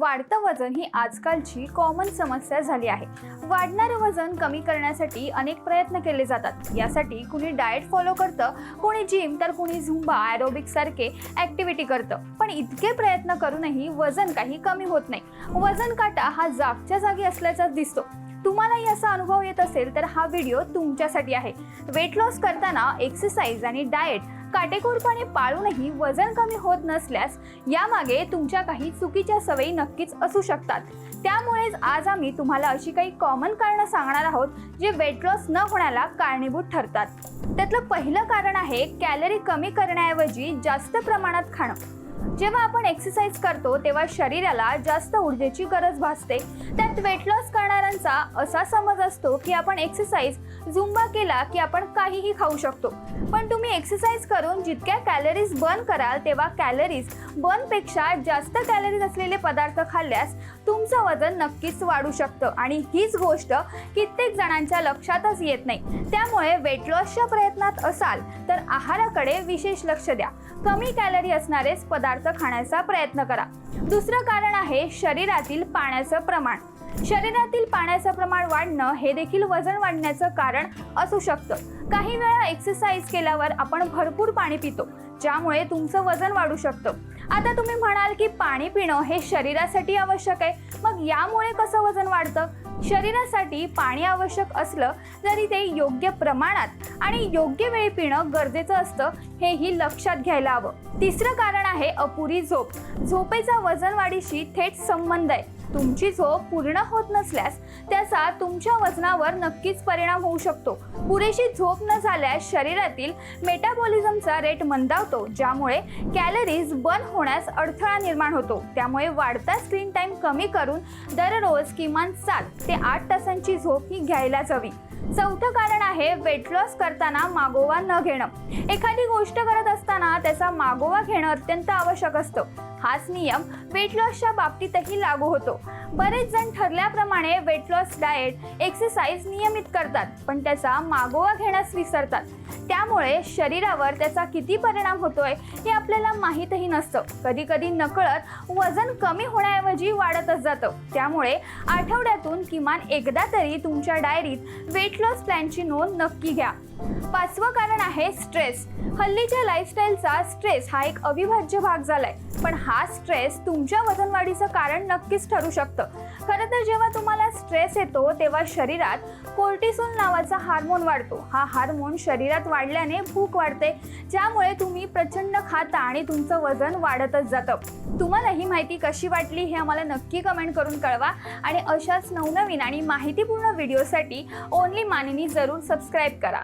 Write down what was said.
वाढतं वजन ही आजकालची कॉमन समस्या झाली आहे. वाढणारं वजन कमी करण्यासाठी अनेक प्रयत्न केले जातात. यासाठी कुणी डाएट फॉलो करतं कुणी जिम तर कुणी झुंबा ॲरोबिक सारखे ॲक्टिव्हिटी करतं. पण इतके प्रयत्न करूनही वजन काही कमी होत नाही. वजन काटा हा जागच्या जागी असल्याचाच दिसतो. तुम्हालाही असा अनुभव येत असेल तर हा व्हिडिओ तुमच्यासाठी आहे. वेट लॉस करताना एक्सरसाइज आणि डाएट काटेकोरपणे पाळूनही वजन कमी होत नसल्यास यामागे तुमच्या काही चुकीच्या सवयी नक्कीच असू शकतात. त्यामुळेच आज आम्ही तुम्हाला अशी काही कॉमन कारणं सांगणार आहोत जे वेट लॉस न होण्याला कारणीभूत ठरतात. त्यातलं पहिलं कारण आहे कॅलरी कमी करण्याऐवजी जास्त प्रमाणात खाणं. जेव्हा आपण एक्सरसाइज करतो तेव्हा शरीराला जास्त ऊर्जेची गरज भासते. त्यात वेट लॉस जणांचा असा समज असतो की आपण एक्सरसाइज झुंबा केला की आपण काहीही खाऊ शकतो. पण तुम्ही एक्सरसाइज करून जितक्या कॅलरीज बर्न कराल तेव्हा कॅलरीज बर्नपेक्षा जास्त कॅलरीज असलेले पदार्थ खाल्ल्यास तुमचं वजन नक्कीच वाढू शकतं. आणि हीच गोष्ट कित्येक जणांच्या लक्षातच येत नाही. त्यामुळे वेट लॉसच्या प्रयत्नात असाल तर आहाराकडे विशेष लक्ष द्या. कमी कॅलरी असणारेच पदार्थ खाण्याचा प्रयत्न करा. दुसरं कारण आहे शरीरातील पाण्याचं प्रमाण. शरीरातील पाण्याचं प्रमाण वाढणं हे देखील वजन वाढण्याचं कारण असू शकतं. काही वेळा एक्सरसाइज केल्यावर आपण भरपूर पाणी पितो ज्यामुळे तुमचं वजन वाढू शकतं. आता तुम्ही म्हणाल की पाणी पिणं हे शरीरासाठी आवश्यक आहे. मग यामुळे कसं वजन वाढतं? शरीरासाठी पाणी आवश्यक असलं तरी ते योग्य प्रमाणात आणि योग्य वेळी पिणं गरजेचं असतं हेही लक्षात घ्यायला हवं. तिसरं कारण आहे अपुरी झोप. झोपेचा वजन वाढीशी थेट संबंध आहे. तुमची झोप पूर्ण होत नसल्यास त्याचा तुमच्या वजनावर नक्कीच परिणाम होऊ शकतो. पुरेशी झोप न झाल्यास शरीरातील मेटाबॉलिझमचा रेट मंदावतो ज्यामुळे कॅलरीज बर्न होण्यास अडथळा निर्माण होतो. त्यामुळे वाढता स्क्रीन टाईम कमी करून दररोज किमान सात ते आठ तासांची झोप ही घ्यायलाच हवी. चौथं कारण आहे वेट लॉस करताना मागोवा न घेणं. एखादी गोष्ट करत असताना त्याचा मागोवा घेणं अत्यंत आवश्यक असतं. हाच नियम वेट लॉसच्या बाबतीतही लागू होतो. बरेच जण ठरल्याप्रमाणे वेट लॉस डाएट एक्सरसाइज नियमित करतात पण त्याचा मागोवा घेण्यास विसरतात. त्यामुळे शरीरावर त्याचा किती परिणाम होतोय हे आपल्याला माहीतही नसतं. कधी कधी नकळत वजन कमी होण्याऐवजी वाढतच जातं. त्यामुळे आठवड्यातून किमान एकदा तरी तुमच्या डायरीत वेट लॉस प्लॅनची नोंद नक्की घ्या. पाचवं कारण आहे स्ट्रेस हल्लीच्या लाईफस्टाईलचा स्ट्रेस हा एक अविभाज्य भाग झालाय. पण हा स्ट्रेस तुमच्या वजनवाढीचं कारण नक्कीच ठरू शकतं. खरं तर जेव्हा तुम्हाला स्ट्रेस येतो तेव्हा शरीरात कोर्टिसोल नावाचा हार्मोन वाढतो. हा हार्मोन शरीरात वाढल्याने भूक वाढते. ज्यामुळे तुम्ही प्रचंड खाता आणि तुमचं वजन वाढतच जातं. तुम्हाला ही माहिती कशी वाटली हे आम्हाला नक्की कमेंट करून कळवा. आणि अशाच नवनवीन आणि माहितीपूर्ण व्हिडिओसाठी ओनली मानिनी जरूर सबस्क्राईब करा.